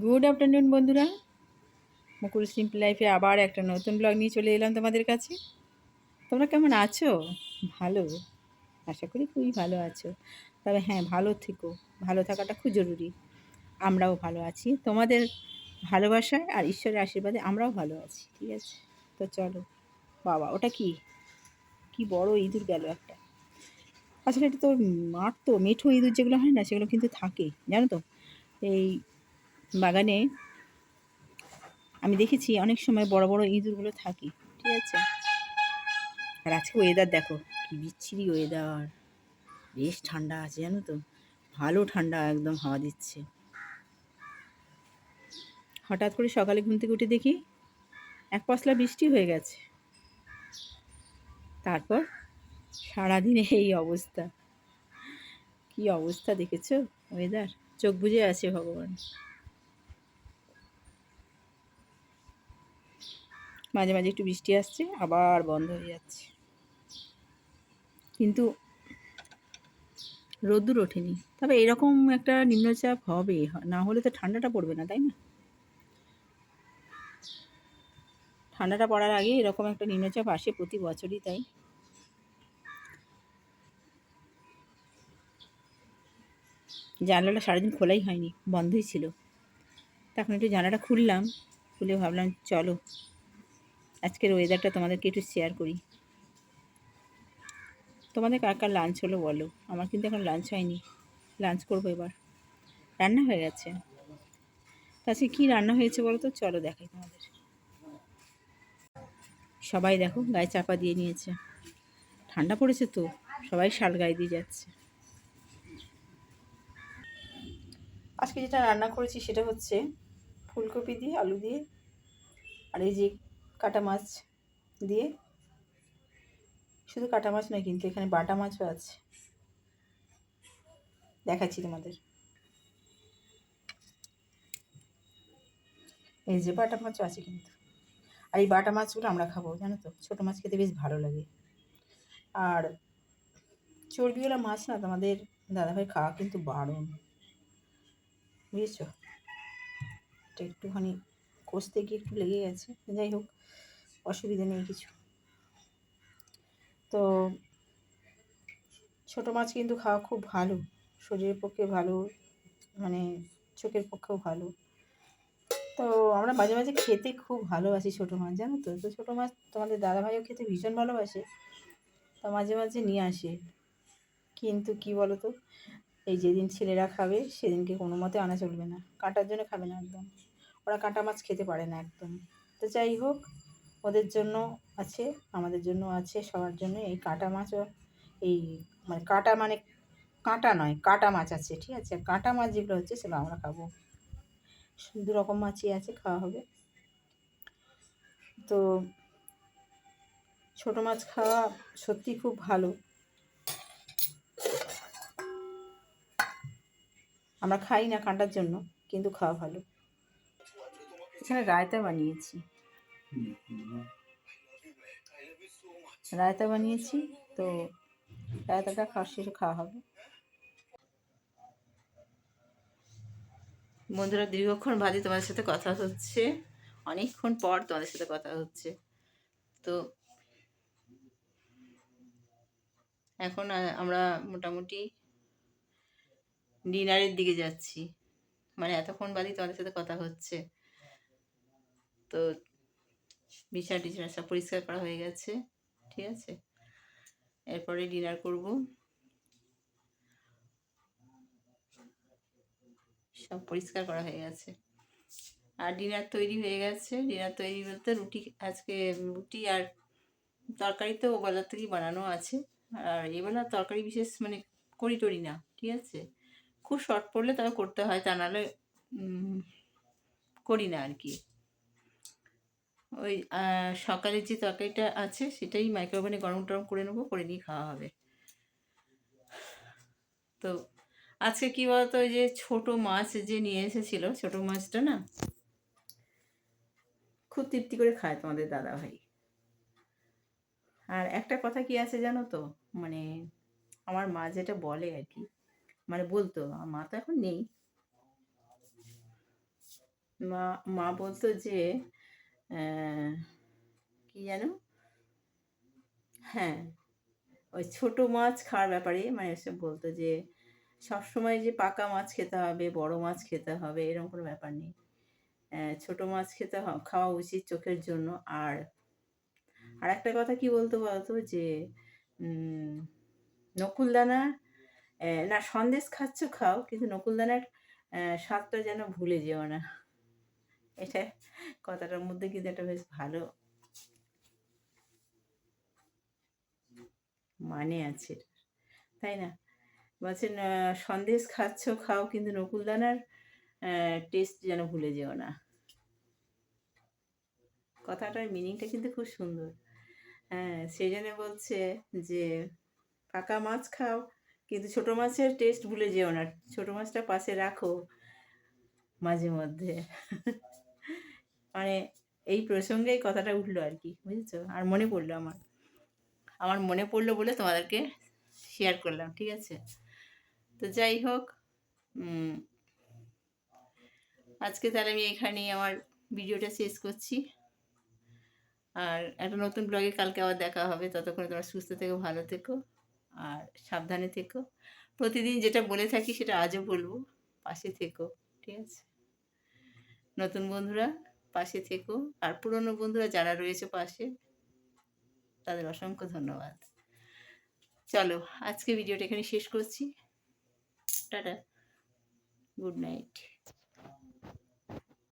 Good afternoon বন্ধুরা। মুকুল simple লাইফে আবার একটা নতুন ব্লগ নিয়ে চলে এলাম তোমাদের কাছে। তোমরা কেমন আছো? ভালো। আশা করি খুবই ভালো আছো। তবে হ্যাঁ ভালো থেকো। ভালো থাকাটা খুব জরুরি। আমরাও ভালো আছি। তোমাদের ভালোবাসায় আর ঈশ্বরের আশীর্বাদে আমরাও ভালো আছি, ঠিক আছে? তো চলো, বাবা, ওটা কি? কি বড় ইঁদুর গেল একটা। আসলে এটা তো মাঠ তো, মেঠো ইঁদুর যেগুলো হয় না, সেগুলো কিন্তু থাকে, জানো তো? এই বাগানে আমি দেখেছি অনেক সময় বড় বড় ইঁদুরগুলো থাকে, ঠিক আছে? আর আজকে ওয়েদার দেখো, কি বিচ্ছিরি ওয়েদার বেশ ঠান্ডা আছে, জানো তো? ভালো ঠান্ডা, একদম হাওয়া দিচ্ছে। হঠাৎ করে সকালে ঘুম থেকে উঠে দেখি, এক পশলা বৃষ্টি হয়ে গেছে। তারপর সারাদিনে এই অবস্থা। কি অবস্থা দেখেছ? ওয়েদার চোখ বুঝে আছে ভগবান। মাঝে মাঝে একটু বৃষ্টি আসছে, আবার বন্ধ হয়ে যাচ্ছে। কিন্তু রোদ্দুর ওঠেনি। তবে এরকম একটা নিম্নচাপ হবে, না হলে তো ঠান্ডাটা পড়বে না, তাই না? ঠান্ডাটা পড়ার আগে এরকম একটা নিম্নচাপ আসে প্রতি বছরই, তাই? জানলাটা সারাদিন খোলাই হয়নি, বন্ধই ছিল। তখন একটু জানলাটা খুললাম, খুলে ভাবলাম, চলো আজকের ওয়েদারটা তোমাদেরকে একটু শেয়ার করি। তোমাদের কার কার লাঞ্চ হলো বলো? আমার কিন্তু এখন লাঞ্চ হয়নি। লাঞ্চ করব এবার। রান্না হয়ে গেছে। তাছাড়া কী রান্না হয়েছে বলো তো? চলো দেখাই তোমাদের। সবাই দেখো গায়ে চাপা দিয়ে নিয়েছে। ঠান্ডা পড়েছে তো? সবাই শাল গায়ে দিয়ে যাচ্ছে। আজকে যেটা রান্না করেছি সেটা হচ্ছে ফুলকপি দিয়ে, আলু দিয়ে, আর এই যে কাটা মাছ দিয়ে। শুধু কাটা মাছ নয় কিন্তু এখানে বাটা মাছও আছে। দেখাচ্ছি তোমাদের। এই যে বাটা মাছও আছে কিন্তু। আর এই বাটা মাছগুলো আমরা খাব, জানো তো? ছোটো মাছ খেতে বেশ ভালো লাগে। আর চর্বিওয়ালা মাছ না তোমাদের দাদাভাই খাওয়া কিন্তু বারণ। বুঝেছ? এটা একটুখানি কষতে গিয়ে একটু লেগে গেছে। যাই হোক অসুবিধা নেই কিছু। তো ছোটো মাছ কিন্তু খাওয়া খুব ভালো। শরীরের পক্ষে ভালো মানে চোখের পক্ষেও ভালো। তো আমরা মাঝে মাঝে খেতে খুব ভালোবাসি ছোটো মাছ, জানো তো? তো ছোটো মাছ তোমাদের দাদাভাইও খেতে ভীষণ ভালোবাসে, তো মাঝে মাঝে নিয়ে আসে। কিন্তু কি বলো তো এই যেদিন ছেলেরা খাবে, সেদিনকে কোনো মতে আনা চলবে না। কাটার জন্য খাবে না একদম। ওরা কাঁটা মাছ খেতে পারে না একদম। তো যাই হোক ওদের জন্য আছে, আমাদের জন্য আছে, সবার জন্য। এই কাঁটা মাছও, এই মানে কাঁটা মানে কাঁটা নয়, কাঁটা মাছ আছে, ঠিক আছে? কাঁটা মাছ যেগুলো হচ্ছে সেগুলো আমরা খাব। দু রকম মাছই আছে, খাওয়া হবে। তো ছোটো মাছ খাওয়া সত্যি খুব ভালো। আমরা খাই না কাঁটার জন্য, কিন্তু খাওয়া ভালো। এখানে রায়তা বানিয়েছি। রায়তা বানিয়েছি, তো রায়তাটা খাওয়ার শেষে খাওয়া হবে। বন্ধুরা, দীর্ঘক্ষণ বাদে তোমাদের সাথে কথা হচ্ছে। অনেকক্ষণ পর তোমাদের সাথে কথা হচ্ছে। তো এখন আমরা মোটামুটি ডিনারের দিকে যাচ্ছি। মানে এতক্ষণ বাদে তোমাদের সাথে কথা হচ্ছে। তো বিছানা টিছানা সব পরিষ্কার করা হয়ে গেছে, ঠিক আছে? এরপরে ডিনার করব। সব পরিষ্কার করা হয়ে গেছে। আর ডিনার তৈরি হয়ে গেছে। ডিনার তৈরি বলতে রুটি, আজকে রুটি আর তরকারি তো বাজার থেকেই বানানো আছে। আর এবেলা তরকারি বিশেষ মানে করি টরি না, ঠিক আছে? খুব শর্ট পড়লে তবে করতে হয়, তা নাহলে করি না আর কি। ওই সকালে যে তরকারিটা আছে সেটাই মাইক্রোওভেনে গরম টরম করে নেব, করে নিয়ে খাওয়া হবে। তো আজকে কী বলতো, ওই যে ছোটো মাছ যে নিয়ে এসেছিল, ছোটো মাছটা না, খুব তৃপ্তি করে খায় তোমাদের দাদা ভাই। আর একটা কথা কি আছে জানো তো মানে আমার মা যেটা বলে আর কি মানে বলতো, আমার মা তো এখন নেই। মা মা বলতো যে কি যেন? হ্যাঁ ওই ছোট মাছ খাওয়ার ব্যাপারে মানে এসব বলতো যে, সবসময় যে পাকা মাছ খেতে হবে, বড় মাছ খেতে হবে, এরকম কোনো ব্যাপার নেই। ছোট মাছ খেতে খাওয়া উচিত চোখের জন্য। আর আর একটা কথা কি বলতো বলতো যে নকুলদানা না সন্দেশ খাচ্ছ, খাও, কিন্তু নকুলদানার স্বাদটা যেন ভুলে যেও না। এটা কথাটার মধ্যে কিন্তু একটা বেশ ভালো মানে আছে তাই না? বলছেন সন্দেশ খাচ্ছ, খাও, কিন্তু নকুলদানার টেস্ট যেন ভুলে যেও না। কথাটার মিনিংটা কিন্তু খুব সুন্দর। হ্যাঁ সেই জন্য বলছে যে, পাকা মাছ খাও, কিন্তু ছোট মাছের টেস্ট ভুলে যেও না। ছোট মাছটা পাশে রাখো মাঝে মধ্যে। মানে এই প্রসঙ্গেই কথাটা উঠল আর কি, বুঝেছ? আর মনে পড়ল আমার। আমার মনে পড়ল বলে তোমাদেরকে শেয়ার করলাম, ঠিক আছে? তো যাই হোক আজকে তাহলে আমি এখানেই আমার ভিডিওটা শেষ করছি। আর একটা নতুন ব্লগে কালকে আবার দেখা হবে। ততক্ষণে তোমরা সুস্থ থেকো, ভালো থেকো আর সাবধানে থেকো। প্রতিদিন যেটা বলে থাকি সেটা আজও বলব, পাশে থেকো, ঠিক আছে? নতুন বন্ধুরা পাশে থেকো। আর পুরনো বন্ধুরা যারা রয়েছে পাশে, তাদের অসংখ্য ধন্যবাদ। চলো, আজকে ভিডিওটা এখানে শেষ করছি। টাটা। Good night.